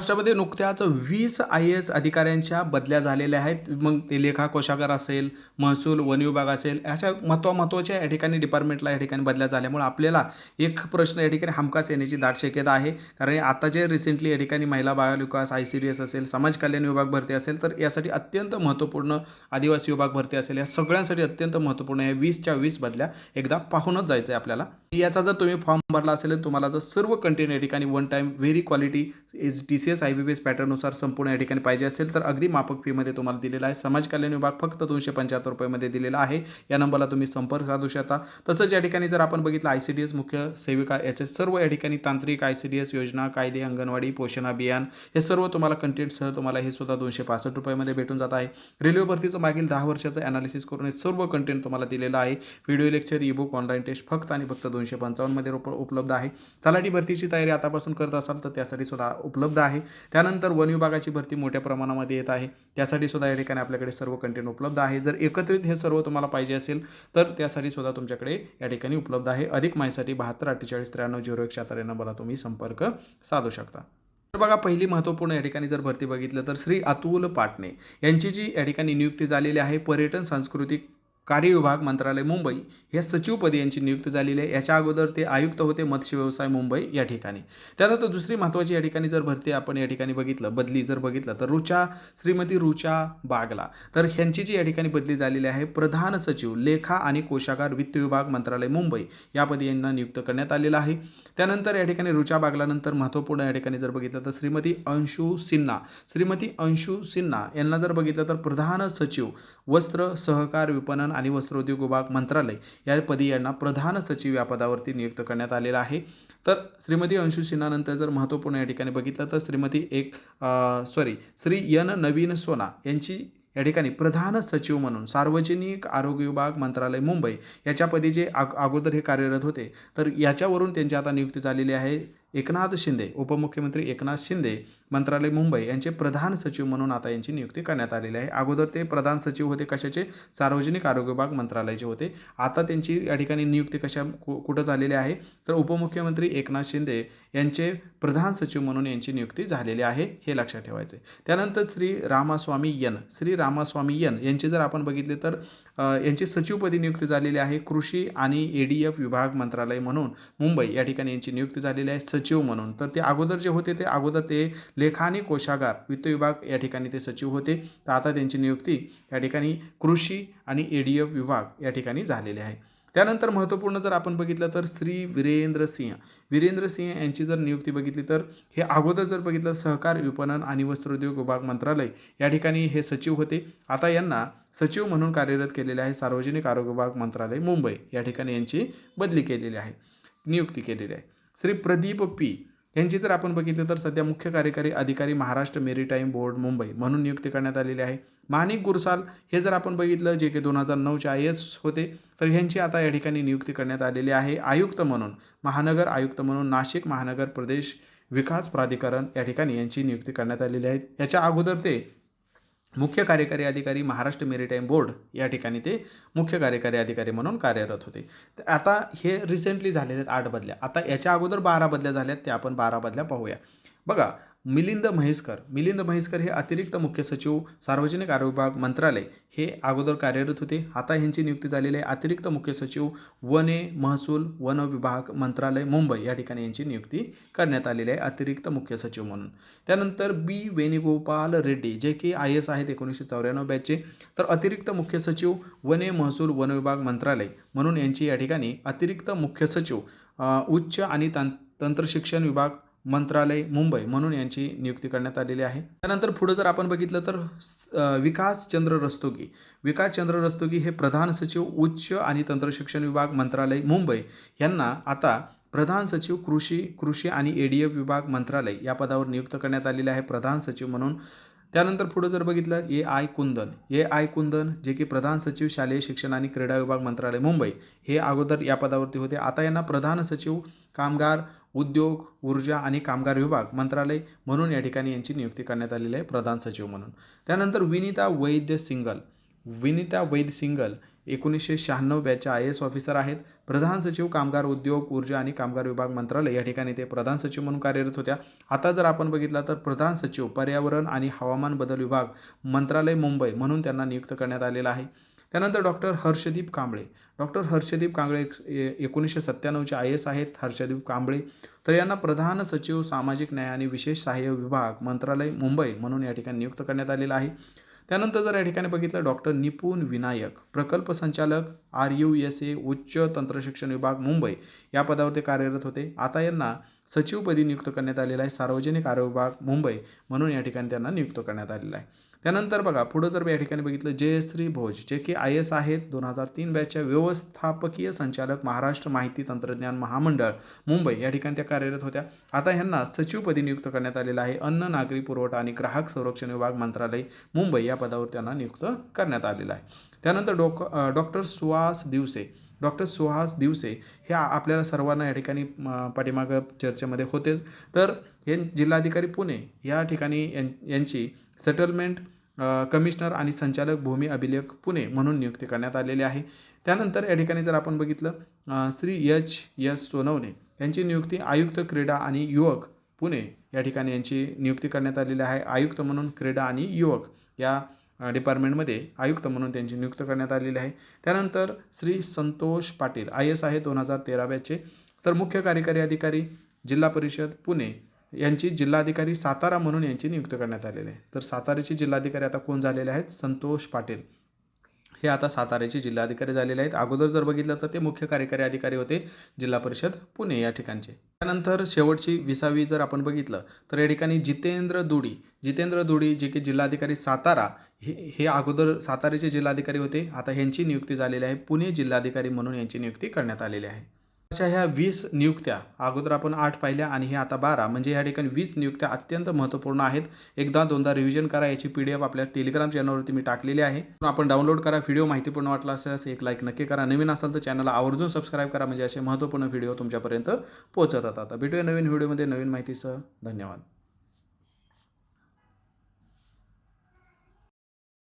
महाराष्ट्रामध्ये नुकत्याच वीस आय ए एस अधिकाऱ्यांच्या बदल्या झालेल्या आहेत. मग ते लेखा कोशागार असेल महसूल वन विभाग असेल अशा महत्त्व महत्त्वाच्या या ठिकाणी डिपार्टमेंटला या ठिकाणी बदल्या झाल्यामुळे आपल्याला एक प्रश्न या ठिकाणी हमखास येण्याची दाट शक्यता आहे. कारण आता जे रिसेंटली या ठिकाणी महिला बालविकास आय सी डी एस असेल समाज कल्याण विभाग भरती असेल तर यासाठी अत्यंत महत्त्वपूर्ण आदिवासी विभाग भरती असेल. या सगळ्यांसाठी अत्यंत महत्त्वपूर्ण आहे वीसच्या वीस बदल्या एकदा पाहूनच जायचं आहे आपल्याला. याचा जर तुम्ही फॉर्म भरला असेल तर तुम्हाला जर सर्व कंटेंट या ठिकाणी one time very quality is T C S I B B S पॅटर्ननुसार संपूर्ण या ठिकाणी पाहिजे असेल तर अगदी माफक फीमध्ये तुम्हाला दिलेला आहे. समाज कल्याण विभाग फक्त दोनशे पंच्याहत्तर रुपयामध्ये दिलेला आहे. या नंबरला तुम्ही संपर्क साधू शकता. तसंच या ठिकाणी जर आपण बघितलं आय सी डी एस मुख्य सेविका याचे सर्व या ठिकाणी तांत्रिक आय सी डी एस योजना कायदे अंगणवाडी पोषण अभियान हे सर्व तुम्हाला कंटेंटसह तुम्हाला हे सुद्धा दोनशे पासष्ट रुपयामध्ये भेटून जात आहे. रेल्वे भरतीचं मागील दहा वर्षाचं ॲनालिसिस करून हे सर्व कंटेंट तुम्हाला दिलेलं आहे. Video lecture e book online test फक्त आणि फक्त दोनशे पंचावन्नमध्ये उप उपलब्ध आहे. तलाठी भरतीची तयारी आतापासून करत असाल तर त्यासाठी सुद्धा उपलब्ध आहे. त्यानंतर वन विभागाची भरती मोठ्या प्रमाणामध्ये येत आहे. त्यासाठी सुद्धा या ठिकाणी आपल्याकडे सर्व कंटेंट उपलब्ध आहे. जर एकत्रित हे सर्व तुम्हाला पाहिजे असेल तर त्यासाठी सुद्धा तुमच्याकडे या ठिकाणी उपलब्ध आहे. अधिक माहितीसाठी बहात्तर अठ्ठेचाळीस त्र्याण्णव झिरो एक शहात्तर या नंबरला तुम्ही संपर्क साधू शकता. तर बघा पहिली महत्त्वपूर्ण या ठिकाणी जर भरती बघितलं तर श्री अतुल पाटणे यांची जी या ठिकाणी नियुक्ती झालेली आहे पर्यटन सांस्कृतिक कार्यविभाग मंत्रालय मुंबई हे सचिवपदी यांची नियुक्ती झालेली आहे. याच्या अगोदर ते आयुक्त होते मत्स्य व्यवसाय मुंबई या ठिकाणी. त्यानंतर दुसरी महत्त्वाची या ठिकाणी जर भरती आपण या ठिकाणी बघितलं बदली जर बघितलं तर रुचा श्रीमती रुचा बागला. तर ह्यांची जी या ठिकाणी बदली झालेली आहे प्रधान सचिव लेखा आणि कोशागार वित्त विभाग मंत्रालय मुंबई यापदी यांना नियुक्त करण्यात आलेलं आहे. त्यानंतर या ठिकाणी रुचा बागलानंतर महत्त्वपूर्ण या ठिकाणी जर बघितलं तर श्रीमती अंशू सिन्हा. श्रीमती अंशू सिन्हा यांना जर बघितलं तर प्रधान सचिव वस्त्र सहकार विपणन आणि वस्त्रोद्योग विभाग मंत्रालय या पदी यांना प्रधान सचिव या पदावरती नियुक्त करण्यात आलेलं आहे. तर श्रीमती अंशू सिन्हानंतर जर महत्त्वपूर्ण या ठिकाणी बघितलं तर श्रीमती एक सॉरी श्री यन नवीन सोना यांची या ठिकाणी प्रधान सचिव म्हणून सार्वजनिक आरोग्य विभाग मंत्रालय मुंबई याच्यापदी जे आग अगोदर हे कार्यरत होते. तर याच्यावरून त्यांची आता नियुक्ती झालेली आहे. एकनाथ शिंदे उपमुख्यमंत्री एकनाथ शिंदे मंत्रालय मुंबई यांचे प्रधान सचिव म्हणून आता यांची नियुक्ती करण्यात आलेली आहे. अगोदर ते प्रधान सचिव होते कशाचे? सार्वजनिक आरोग्य विभाग मंत्रालयाचे होते. आता त्यांची या ठिकाणी नियुक्ती कशा कु कुठं झालेली आहे? तर उपमुख्यमंत्री एकनाथ शिंदे यांचे प्रधान सचिव म्हणून यांची नियुक्ती झालेली आहे हे लक्षात ठेवायचे त्यानंतर श्री रामास्वामी यन श्री रामास्वामी यन यांचे जर आपण बघितले तर यांची सचिवपदी नियुक्ती झालेली आहे कृषी आणि ए डी एफ विभाग मंत्रालय म्हणून मुंबई या ठिकाणी यांची नियुक्ती झालेली आहे सचिव म्हणून. तर ते अगोदर जे होते ते अगोदर ते लेखा आणि कोशागार वित्त विभाग या ठिकाणी ते सचिव होते. तर आता त्यांची नियुक्ती या ठिकाणी कृषी आणि ए डी एफ विभाग या ठिकाणी झालेले आहे. त्यानंतर महत्त्वपूर्ण जर आपण बघितलं तर श्री वीरेंद्र सिंह. वीरेंद्र सिंह यांची जर नियुक्ती बघितली तर हे अगोदर जर बघितलं सहकार विपणन आणि वस्त्रोद्योग विभाग मंत्रालय या ठिकाणी हे सचिव होते. आता यांना सचिव म्हणून कार्यरत केलेले आहे सार्वजनिक आरोग्य विभाग मंत्रालय मुंबई या ठिकाणी यांची बदली केलेली आहे नियुक्ती केलेली आहे. श्री प्रदीप पी यांची जर आपण बघितलं तर सध्या मुख्य कार्यकारी अधिकारी महाराष्ट्र मेरीटाईम बोर्ड मुंबई म्हणून नियुक्ती करण्यात आलेली आहे. माणिक गुरसाल हे जर आपण बघितलं जे की दोन हजार नऊचे आय एस होते तर ह्यांची आता या ठिकाणी नियुक्ती करण्यात आलेली आहे. आयुक्त म्हणून महानगर आयुक्त म्हणून नाशिक महानगर प्रदेश विकास प्राधिकरण या ठिकाणी यांची नियुक्ती करण्यात आलेली आहे. याच्या अगोदर ते मुख्य कार्यकारी अधिकारी महाराष्ट्र मेरीटाईम बोर्ड या ठिकाणी ते मुख्य कार्यकारी अधिकारी म्हणून कार्यरत होते. तर आता हे रिसेंटली झालेले आहेत आठ बदल्या. आता याच्या अगोदर बारा बदल्या झाल्यात त्या आपण बारा बदल्या पाहूया. बघा मिलिंद म्हैसकर मिलिंद म्हैसकर हे अतिरिक्त मुख्य सचिव सार्वजनिक आरोग्य विभाग मंत्रालय हे अगोदर कार्यरत होते. आता ह्यांची नियुक्ती झालेली आहे. अतिरिक्त मुख्य सचिव वने महसूल वन विभाग मंत्रालय मुंबई या ठिकाणी यांची नियुक्ती करण्यात आलेली आहे. अतिरिक्त मुख्य सचिव म्हणून. त्यानंतर बी वेणुगोपाल रेड्डी जे की आय एस आहेत एकोणीसशे चौऱ्याण्णव बॅचचे. तर अतिरिक्त मुख्य सचिव वने महसूल वन विभाग मंत्रालय म्हणून यांची या ठिकाणी अतिरिक्त मुख्य सचिव उच्च आणि तं तंत्रशिक्षण विभाग मंत्रालय मुंबई म्हणून यांची नियुक्ती करण्यात आलेली आहे. त्यानंतर पुढं जर आपण बघितलं तर विकास चंद्र रस्तोगी. विकास चंद्र रस्तोगी हे प्रधान सचिव उच्च आणि तंत्रशिक्षण विभाग मंत्रालय मुंबई यांना आता प्रधान सचिव कृषी कृषी आणि एडीएफ विभाग मंत्रालय या पदावर नियुक्त करण्यात आलेले आहे प्रधान सचिव म्हणून. त्यानंतर पुढं जर बघितलं ए आय कुंदन. ए आय कुंदन जे की प्रधान सचिव शालेय शिक्षण आणि क्रीडा विभाग मंत्रालय मुंबई हे अगोदर या पदावरती होते. आता यांना प्रधान सचिव कामगार उद्योग ऊर्जा आणि कामगार विभाग मंत्रालय म्हणून या ठिकाणी यांची नियुक्ती करण्यात आलेली आहे प्रधान सचिव म्हणून. त्यानंतर विनिता वैद्य सिंगल. विनिता वैद्य सिंगल एकोणीसशे शहाण्णव बॅचच्या आय एस ऑफिसर आहेत. प्रधान सचिव कामगार उद्योग ऊर्जा आणि कामगार विभाग मंत्रालय या ठिकाणी ते प्रधान सचिव म्हणून कार्यरत होत्या. आता जर आपण बघितलं तर प्रधान सचिव पर्यावरण आणि हवामान बदल विभाग मंत्रालय मुंबई म्हणून त्यांना नियुक्त करण्यात आलेलं आहे. त्यानंतर doctor Harshdeep Kamble. Doctor Harshdeep Kamble A- एकोणीसशे सत्त्याण्णवचे आय एस आहेत. हर्षदीप कांबळे. तर यांना प्रधान सचिव सामाजिक न्याय आणि विशेष सहाय्य विभाग मंत्रालय मुंबई म्हणून या ठिकाणी नियुक्त करण्यात आलेलं आहे. त्यानंतर जर या ठिकाणी बघितलं डॉक्टर निपुण विनायक प्रकल्प संचालक आर यू एस ए उच्च तंत्रशिक्षण विभाग मुंबई या पदावर ते कार्यरत होते. आता यांना सचिवपदी नियुक्त करण्यात आलेलं आहे. सार्वजनिक आरोग्य विभाग मुंबई म्हणून या ठिकाणी त्यांना नियुक्त करण्यात आलेलं आहे. त्यानंतर बघा पुढं जर या ठिकाणी बघितलं जयश्री भोज जे की आय एस आहेत दोन हजार तीन बॅचच्या व्यवस्थापकीय संचालक महाराष्ट्र माहिती तंत्रज्ञान महामंडळ मुंबई या ठिकाणी त्या कार्यरत होत्या. आता ह्यांना सचिवपदी नियुक्त करण्यात आलेलं आहे. अन्न नागरी पुरवठा आणि ग्राहक संरक्षण विभाग मंत्रालय मुंबई या पदावर त्यांना नियुक्त करण्यात आलेलं आहे. त्यानंतर doc doctor Suhas Diwase doctor Suhas Diwase हे आपल्याला सर्वांना या ठिकाणी पाठीमागं चर्चेमध्ये होतेच. तर हे जिल्हाधिकारी पुणे या ठिकाणी यां यांची सेटलमेंट कमिशनर आणि संचालक भूमी अभिलेख पुणे म्हणून नियुक्ती करण्यात आलेली आहे. त्यानंतर या ठिकाणी जर आपण बघितलं श्री एच एस सोनवणे यांची नियुक्ती आयुक्त क्रीडा आणि युवक पुणे या ठिकाणी यांची नियुक्ती करण्यात आलेली आहे. आयुक्त म्हणून क्रीडा आणि युवक या डिपार्टमेंटमध्ये आयुक्त म्हणून त्यांची नियुक्त करण्यात आलेली आहे. त्यानंतर श्री संतोष पाटील आय एस आहे दोन हजार तेराव्याचे. तर मुख्य कार्यकारी अधिकारी जिल्हा परिषद पुणे यांची जिल्हाधिकारी सातारा म्हणून यांची नियुक्त करण्यात आलेली आहे. तर साताऱ्याचे जिल्हाधिकारी आता कोण झालेले आहेत? संतोष पाटील. हे आता साताऱ्याचे जिल्हाधिकारी झालेले आहेत. अगोदर जर बघितलं तर ते मुख्य कार्यकारी अधिकारी होते जिल्हा परिषद पुणे या ठिकाणचे. त्यानंतर शेवटची विसावी जर आपण बघितलं तर या ठिकाणी जितेंद्र दुडी. जितेंद्र दुडी जे की जिल्हाधिकारी सातारा हे हे अगोदर साताऱ्याचे जिल्हाधिकारी होते. आता ह्यांची नियुक्ती झालेली आहे. पुणे जिल्हाधिकारी म्हणून यांची नियुक्ती करण्यात आलेली आहे. अशा ह्या वीस नियुक्त्या अगोदर आपण आठ पाहिल्या आणि हे आता बारा म्हणजे या ठिकाणी वीस नियुक्त्या अत्यंत महत्त्वपूर्ण आहेत. एकदा दोनदा रिव्हिजन करा याची पी डी एफ आपल्या टेलिग्राम चॅनलवरती मी टाकलेली आहे. आपण डाउनलोड करा व्हिडिओ माहितीपूर्ण वाटला असल्यास एक लाईक नक्की करा. नवीन असाल तर चॅनलला आवर्जून सबस्क्राईब करा म्हणजे असे महत्त्वपूर्ण व्हिडिओ तुमच्यापर्यंत पोहोचत राहतात. भेटूया नवीन व्हिडिओमध्ये नवीन माहितीसह धन्यवाद.